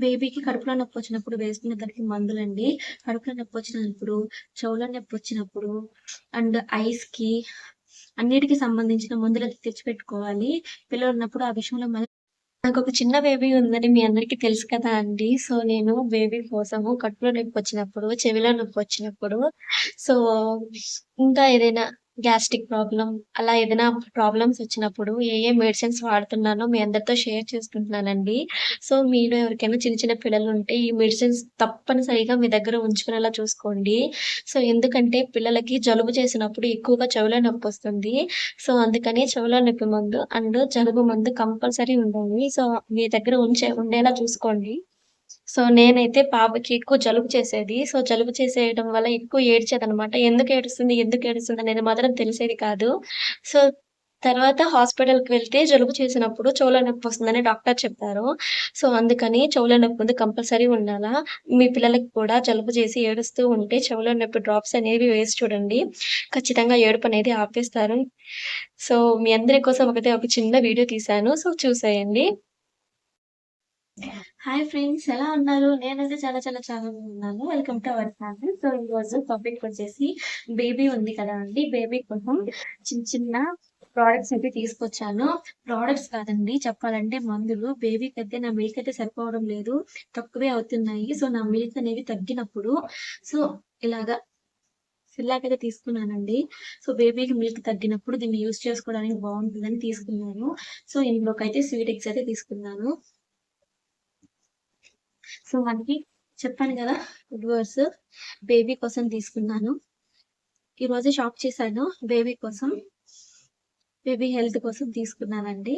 బేబీకి కడుపులో నొప్పి వచ్చినప్పుడు వేసుకునే దానికి మందులండి. కడుపులో నొప్పి వచ్చినప్పుడు, చెవులో నొప్పి వచ్చినప్పుడు అండ్ ఐస్‌కి అన్నిటికి సంబంధించిన మందులు తెచ్చిపెట్టుకోవాలి. పిల్లలున్నప్పుడు ఆ విషయంలో నాకు ఒక చిన్న బేబీ ఉందని మీ అందరికి తెలుసు కదా అండి. సో, నేను బేబీ కోసము కడుపులో నొప్పి వచ్చినప్పుడు, చెవిలో నొప్పి వచ్చినప్పుడు సో, ఇంకా ఏదైనా గ్యాస్ట్రిక్ ప్రాబ్లం అలా ఏదైనా ప్రాబ్లమ్స్ వచ్చినప్పుడు ఏ ఏ మెడిసిన్స్ వాడుతున్నానో మీ అందరితో షేర్ చేసుకుంటున్నానండి. సో, మీరు ఎవరికైనా చిన్న చిన్న పిల్లలు ఉంటే ఈ మెడిసిన్స్ తప్పనిసరిగా మీ దగ్గర ఉంచుకునేలా చూసుకోండి. సో, ఎందుకంటే పిల్లలకి జలుబు చేసినప్పుడు ఎక్కువగా చెవులో నొప్పి వస్తుంది సో, అందుకని చెవులో నొప్పి మందు అండ్ జలుబు మందు కంపల్సరీ ఉండాలి. సో, మీ దగ్గర ఉంచే ఉండేలా చూసుకోండి. సో, నేనైతే పాపకి ఎక్కువ జలుబు చేసేది. సో, జలుబు చేసేయడం వల్ల ఎక్కువ ఏడ్చేదనమాట. ఎందుకు ఏడుస్తుంది, ఎందుకు ఏడుస్తుంది అనేది మాత్రం తెలిసేది కాదు. సో, తర్వాత హాస్పిటల్‌కి వెళ్తే జలుబు చేసినప్పుడు చెవులో నొప్పొస్తుందని డాక్టర్ చెప్పారు. సో, అందుకని చెవుల నొప్పి ముందు కంపల్సరీ ఉండాలా. మీ పిల్లలకి కూడా జలుబు చేసి ఏడుస్తూ ఉంటే చెవులో నొప్పి డ్రాప్స్ అనేవి వేసి చూడండి. ఖచ్చితంగా ఏడుపనేది ఆపేస్తారు. సో, మీ అందరి కోసం ఒకటే ఒక చిన్న వీడియో తీశాను. సో, చూసేయండి. హాయ్ ఫ్రెండ్స్ ఎలా ఉన్నారు? నేనైతే చాలా చాలా చాలా బాగున్నాను. Welcome to our channel. So, ఈరోజు టాపిక్ వచ్చేసి బేబీ ఉంది కదా అండి. బేబీ కోసం చిన్న చిన్న ప్రోడక్ట్స్ అయితే తీసుకొచ్చాను. ప్రోడక్ట్స్ కాదండి చెప్పాలంటే మందులు. బేబీకైతే నా మిల్క్ అయితే సరిపోవడం లేదు. తక్కువే అవుతున్నాయి. సో, నా మిల్క్ అనేవి తగ్గినప్పుడు సో, ఇలాగా సిర్లాక్ అయితే తీసుకున్నానండి. సో, బేబీకి మిల్క్ తగ్గినప్పుడు దీన్ని యూజ్ చేసుకోవడానికి బాగుంటుందని తీసుకున్నాను. సో, ఇందులోకైతే స్వీట్ ఎగ్స్ అయితే తీసుకున్నాను. సో, మనకి చెప్పాను కదా వర్స్ బేబీ కోసం తీసుకున్నాను. ఈరోజే షాప్ చేశాను బేబీ కోసం. బేబీ హెల్త్ కోసం తీసుకున్నానండి.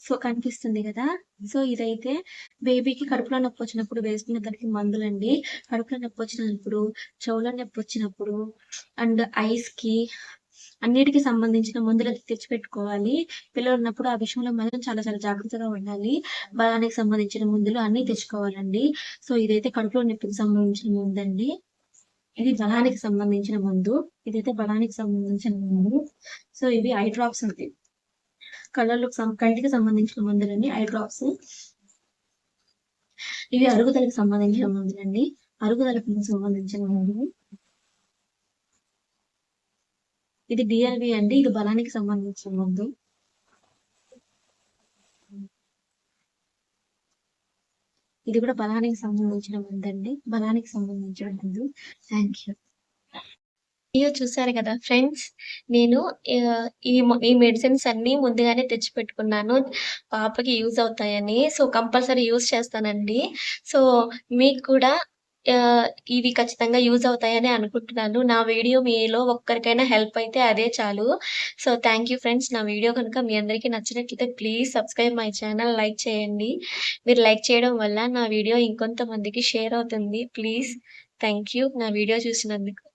సో, కనిపిస్తుంది కదా సో, ఇదైతే బేబీకి కడుపులో నొప్పి వచ్చినప్పుడు వేసుకునే దానికి మందులండి. కడుపులో నొప్పి వచ్చినప్పుడు, చెవులో నొప్పి వచ్చినప్పుడు అండ్ ఐస్‌కి అన్నిటికీ సంబంధించిన మందులైతే తెచ్చిపెట్టుకోవాలి. పిల్లలున్నప్పుడు ఆ విషయంలో మాత్రం చాలా చాలా జాగ్రత్తగా ఉండాలి. బలానికి సంబంధించిన మందులు అన్ని తెచ్చుకోవాలండి. సో, ఇదైతే కడుపులో నొప్పికి సంబంధించిన ముందండి ఇది బలానికి సంబంధించిన మందు. ఇదైతే బలానికి సంబంధించిన మందు. సో, ఇవి ఐ డ్రాప్స్ ఉంది కళ్ళలోకి కంటికి సంబంధించిన మందులండి ఐ డ్రాప్స్. ఇవి అరుగుదలకు సంబంధించిన మందులండి. అరుగుదలకు సంబంధించిన మందులు. ఇది డిఎల్‌వి అండి. ఇది బలానికి సంబంధించిన మందు. ఇది కూడా బలానికి సంబంధించిన మందండి. బలానికి సంబంధించిన మందు. Thank you. వీడియో చూసారు కదా ఫ్రెండ్స్. నేను ఈ ఈ మెడిసిన్స్ అన్నీ ముందుగానే తెచ్చిపెట్టుకున్నాను. పాపకి యూజ్ అవుతాయని. సో, కంపల్సరీ యూజ్ చేస్తానండి. సో, మీకు కూడా ఇవి ఖచ్చితంగా యూజ్ అవుతాయని అనుకుంటున్నాను. నా వీడియో మీలో ఒక్కరికైనా హెల్ప్ అయితే అదే చాలు. So, thank you friends. నా వీడియో కనుక మీ అందరికీ నచ్చినట్లయితే please subscribe my channel. Like చేయండి. మీరు లైక్ చేయడం వల్ల నా వీడియో ఇంకొంతమందికి షేర్ అవుతుంది. Please thank you. నా వీడియో చూసినందుకు.